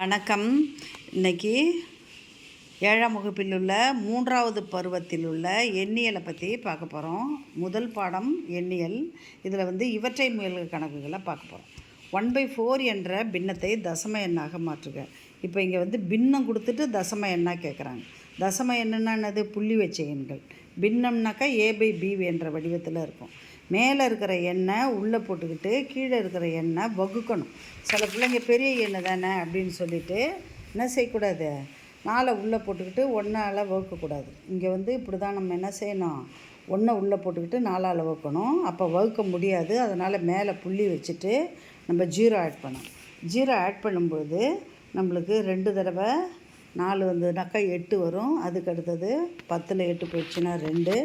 வணக்கம். இன்னைக்கு ஏழாம் வகுப்பில் உள்ள மூன்றாவது பருவத்தில் உள்ள எண்ணியலை பற்றி பார்க்க போகிறோம் முதல் பாடம் எண்ணியல். இதில் வந்து இவற்றை முயல்க கணக்குகளை பார்க்க போகிறோம் ஒன் பை ஃபோர் என்ற பின்னத்தை தசம எண்ணாக மாற்றுக. இப்போ இங்கே வந்து பின்னம் கொடுத்துட்டு தசம எண்ணாக கேட்குறாங்க தசம எண்ணன்னா என்னது? புள்ளி வச்ச எண்கள். பின்னம்னாக்கா ஏ பை பி என்ற வடிவத்தில் இருக்கும். மேலே இருக்கிற எண்ணெய் உள்ளே போட்டுக்கிட்டு கீழே இருக்கிற எண்ணெய் வகுக்கணும். சில பிள்ளைங்க பெரிய எண்ணெய் தானே அப்படின்னு சொல்லிட்டு என்ன செய்யக்கூடாது? நாளை உள்ளே போட்டுக்கிட்டு ஒன்றால் வகுக்கக்கூடாது. இங்கே வந்து இப்படி தான் நம்ம என்ன செய்யணும்? ஒன்றை உள்ளே போட்டுக்கிட்டு நாலால் வகுக்கணும். அப்போ வகுக்க முடியாது. அதனால் மேலே புள்ளி வச்சுட்டு நம்ம ஜீரோ ஆட் பண்ணோம் ஜீரோ ஆட் பண்ணும்போது நம்மளுக்கு ரெண்டு தடவை நாலு வந்ததுனாக்கா எட்டு வரும். அதுக்கு அடுத்தது பத்தில் எட்டு போயிடுச்சுன்னா ரெண்டு.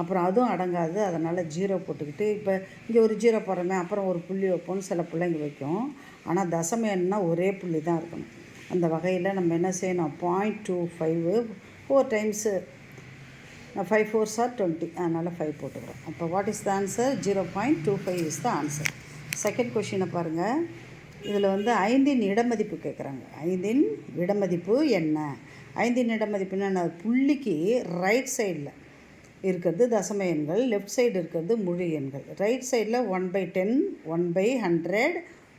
அப்புறம் அதுவும் அடங்காது. அதனால் ஜீரோ போட்டுக்கிட்டு இப்போ இங்கே ஒரு ஜீரோ போடுறோமே அப்புறம் ஒரு புள்ளி வைப்போம்னு சில பிள்ளைங்க வைக்கும். ஆனால் தசம ஒரே புள்ளி தான் இருக்கணும். அந்த வகையில் நம்ம என்ன செய்யணும்? Point two five four times five fours are twenty அதனால் ஃபைவ் போட்டுக்கிறோம். அப்போ what is the answer zero point two five is the answer second கொஷினை பாருங்கள் இதில் வந்து ஐந்தின் இடமதிப்பு கேட்குறாங்க ஐந்தின் இடமதிப்பு என்ன? ஐந்தின் இடமதிப்புன்னா என்ன? புள்ளிக்கு ரைட் சைடில் இருக்கிறது தசம எண்கள் லெஃப்ட் சைடு இருக்கிறது முழு எண்கள். ரைட் சைடில் one by ten one by hundred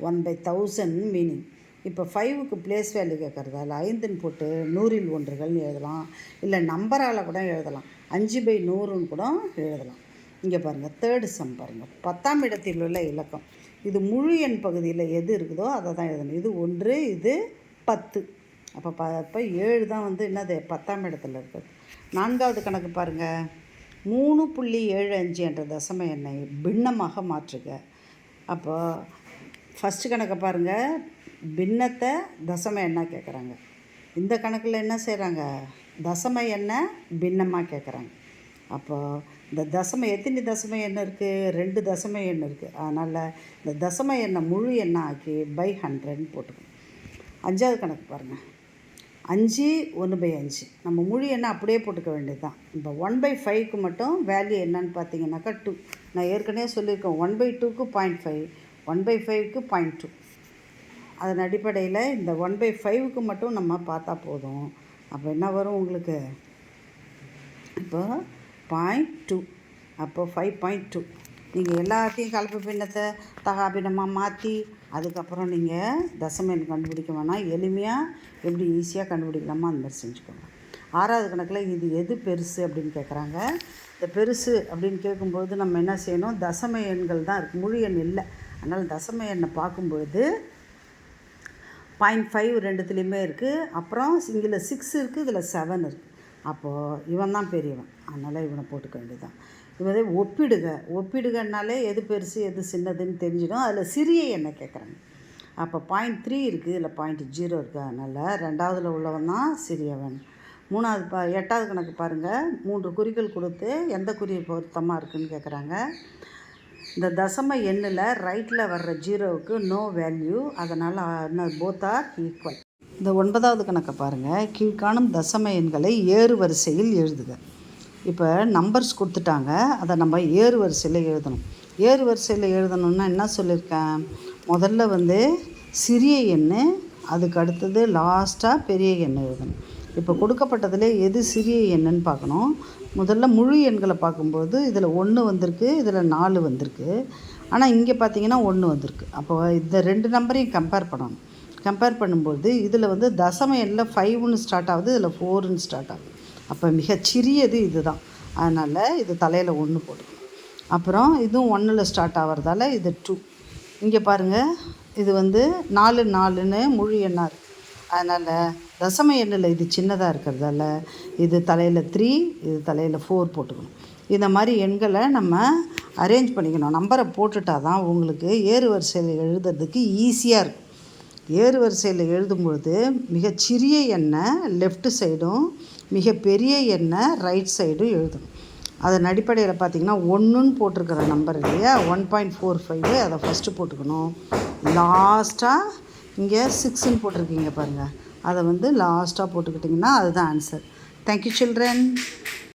one by thousand meaning இப்போ ஃபைவுக்கு பிளேஸ் வேல்யூ கேட்குறதால ஐந்துன்னு போட்டு நூறில் ஒன்றுகள்னு எழுதலாம். இல்லை நம்பரால் கூட எழுதலாம். அஞ்சு பை நூறுன்னு கூட எழுதலாம். இங்கே பாருங்கள் தேர்டு சம் பாருங்கள் பத்தாம் இடத்தில் உள்ள இலக்கம். இது முழு எண் பகுதியில் எது இருக்குதோ அதை தான் எழுதணும். இது ஒன்று இது பத்து. அப்போ ப இப்போ ஏழு தான் வந்து என்னது? பத்தாம் இடத்துல இருக்குது. நான்காவது கணக்கு பாருங்கள் மூணு புள்ளி ஏழு அஞ்சு என்ற தசம எண்ணை பின்னமாக மாற்றுக. அப்போ ஃபஸ்ட்டு கணக்கை பாருங்கள் பின்னத்தை தசம எண்ணாக கேட்குறாங்க இந்த கணக்கில் என்ன செய்கிறாங்க தசம எண்ணெய் பின்னமாக கேட்குறாங்க அப்போது இந்த தசம எத்தனை தசம எண்ணெய் இருக்குது ரெண்டு தசம எண்ணெய் இருக்குது அதனால் இந்த தசம எண்ணெய் முழு எண்ணெய் ஆக்கி பை ஹண்ட்ரட்னு போட்டுக்கணும். அஞ்சாவது கணக்கு பாருங்கள் அஞ்சு ஒன்று பை அஞ்சு. நம்ம மொழி என்ன அப்படியே போட்டுக்க வேண்டியது தான் இப்போ ஒன் பை ஃபைவ்க்கு மட்டும் வேல்யூ என்னன்னு பார்த்தீங்கன்னாக்கா டூ நான் ஏற்கனவே சொல்லியிருக்கேன் ஒன் பை டூக்கு பாயிண்ட் ஃபைவ் ஒன் பை ஃபைவ்க்கு பாயிண்ட் டூ அதன் அடிப்படையில் இந்த ஒன் பை ஃபைவுக்கு மட்டும் நம்ம பார்த்தா போதும். அப்போ என்ன வரும் உங்களுக்கு? இப்போ பாயிண்ட் டூ அப்போ ஃபைவ் பாயிண்ட் டூ நீங்கள் எல்லாத்தையும் கலப்பு பின்னத்தை தகாபின்னமாக மாற்றி அதுக்கப்புறம் நீங்கள் தசம கண்டுபிடிக்க வேணாம். எளிமையாக எப்படி ஈஸியாக கண்டுபிடிக்கலாமா அந்த மாதிரி செஞ்சுக்கோங்க. ஆறாவது கணக்கில் இது எது பெருசு அப்படின்னு கேட்குறாங்க இந்த பெருசு அப்படின்னு கேட்கும்போது நம்ம என்ன செய்யணும்? தசம எண்கள் தான் இருக்குது முழு எண் இல்லை. அதனால் தசம எண்ணை பார்க்கும்பொழுது பாயிண்ட் ஃபைவ் ரெண்டுத்துலேயுமே இருக்குது அப்புறம் இதில் சிக்ஸ் இருக்குது இதில் செவன் இருக்குது அப்போது இவன் தான் பெரியவன். அதனால் இவனை போட்டுக்க வேண்டியதான் இதை ஒப்பிடுக. ஒப்பிடுகனாலே எது பெருசு எது சின்னதுன்னு தெரிஞ்சிடும். அதில் சிறிய எண்ணெய் கேட்குறாங்க. அப்போ பாயிண்ட் த்ரீ இருக்குது இல்லை பாயிண்ட் ஜீரோ இருக்குது அதனால் ரெண்டாவதில் உள்ளவன் தான் சிறியவன். மூணாவது பா எட்டாவது கணக்கு பாருங்கள் மூன்று குறிகள் கொடுத்து எந்த குறி பொருத்தமாக இருக்குதுன்னு கேட்குறாங்க. இந்த தசம எண்ணில் ரைட்டில் வர்ற ஜீரோவுக்கு நோ வேல்யூ அதனால் என்ன போத் ஆர் ஈக்குவல் இந்த ஒன்பதாவது கணக்கை பாருங்கள் கீழ்காணும் தசம எண்களை ஏறு வரிசையில் எழுதுக. இப்போ நம்பர்ஸ் கொடுத்துட்டாங்க. அதை நம்ம ஏறு வரிசையில் எழுதணும். ஏறு வரிசையில் எழுதணுன்னா என்ன சொல்லியிருக்கேன்? முதல்ல வந்து சிறிய எண் அதுக்கு அடுத்தது லாஸ்ட்டாக பெரிய எண் எழுதணும். இப்போ கொடுக்கப்பட்டதில் எது சிறிய எண்ணுன்னு பார்க்கணும். முதல்ல முழு எண்களை பார்க்கும்போது இதில் ஒன்று வந்திருக்கு இதில் நாலு வந்திருக்கு. ஆனால் இங்கே பார்த்தீங்கன்னா ஒன்று வந்திருக்கு. அப்போ இந்த ரெண்டு நம்பரையும் கம்பேர் பண்ணணும். கம்பேர் பண்ணும்போது இதில் வந்து தசம எண்ணில் ஃபைவ்னு ஸ்டார்ட் ஆகுது இதில் ஃபோர்னு ஸ்டார்ட் ஆகுது. அப்போ மிகச்சிறியது இது தான் அதனால் இது தலையில் ஒன்று போட்டுக்கணும் அப்புறம் இதுவும் ஒன்றில் ஸ்டார்ட் ஆகிறதால இது டூ இங்கே பாருங்கள் இது வந்து நாலு நாலுன்னு முழு எண்ணாக இருக்குது அதனால் தசம எண்ணில் இது சின்னதாக இருக்கிறதால இது தலையில் த்ரீ இது தலையில் ஃபோர் போட்டுக்கணும். இந்த மாதிரி எண்களை நம்ம அரேஞ்ச் பண்ணிக்கணும். நம்பரை போட்டுட்டாதான் உங்களுக்கு ஏறு வரிசையில் எழுதுறதுக்கு ஈஸியாக இருக்கும். ஏறு வரிசையில் எழுதும் பொழுது மிகச்சிறிய எண்ணை லெஃப்ட் சைடும் மிகப்பெரிய எண்ணை ரைட் சைடும் எழுதணும் அதன் அடிப்படையில் பார்த்திங்கன்னா ஒன்றுன்னு போட்டிருக்கிற நம்பர் இல்லையா? ஒன் பாயிண்ட் ஃபோர் ஃபைவ் அதை ஃபஸ்ட்டு போட்டுக்கணும். லாஸ்ட்டாக இங்கே சிக்ஸுன்னு போட்டிருக்கீங்க பாருங்கள் அதை வந்து லாஸ்ட்டாக போட்டுக்கிட்டிங்கன்னா அதுதான் ஆன்சர் தேங்க்யூ சில்ட்ரன்